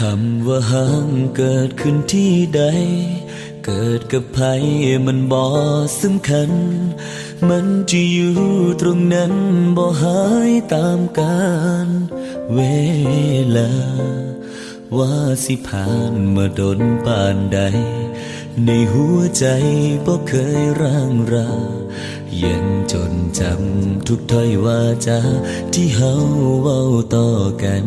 คำว่าห่างเกิดขึ้นที่ใด เกิดกับใครมันบ่สำคัญ มันจะอยู่ตรงนั้นบ่หายตามกาลเวลา ว่าสิผ่านมาดนปานใด ในหัวใจบ่เคยร่างรายังจนจำทุกถ้อยวาจาที่เฮาเว้าต่อกัน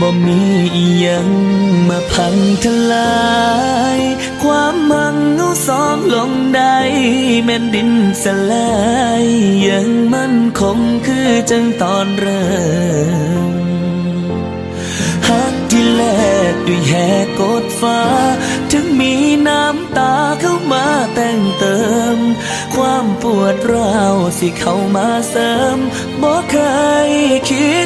บ่มีอียังมาพังทลาย ความมังเอาสองลงได้แม่นดินสลายยังมั่นคงคือจังตอนเริ่มหักที่แลกด้วยแหกกดฟ้า ถึงมีน้ำตาเข้ามาแต่งเติม ความปวดร้าวสิเข้ามาเสริมบ่เคยคิด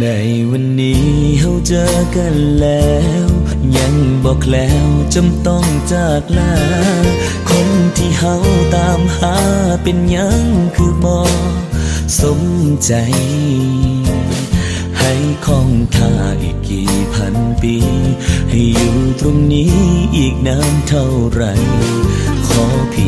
ในวันนี้เฮาเจอกันแล้ว ยังบอกแล้วจำต้องจากลา คนที่เฮาตามหาเป็นยังคือบ่สมใจ ให้คองท่าอีกกี่พันปี ให้อยู่ตรงนี้อีกนานเท่าไหรขอเพียง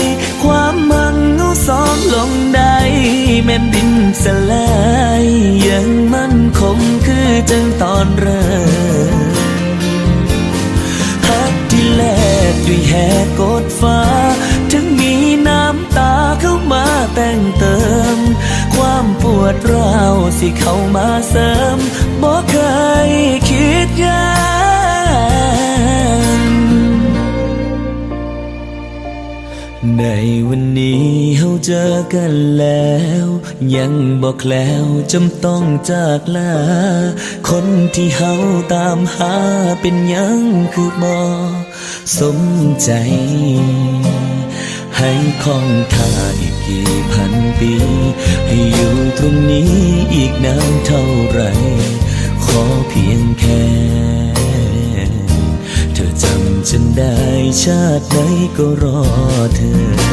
แม่นดินสลายยังมั่นคงคือจังตอนเริ่มหักที่แลกด้วยแหกกดฟ้า ถึงมีน้ำตาเข้ามาแต่งเติม ความปวดร้าวสิเข้ามาเสริมบ่เคยคิดยาง ในวันนี้เฮาเจอกันแล้ว ยังบอกแล้วจำต้องจากลา คนที่เฮาตามหาเป็นยังคือบ่สมใจ ให้คองท่าอีกกี่พันปี ให้อยู่ตรงนี้อีกนานเท่าไหร ได้ชาติไหนก็รอเธอ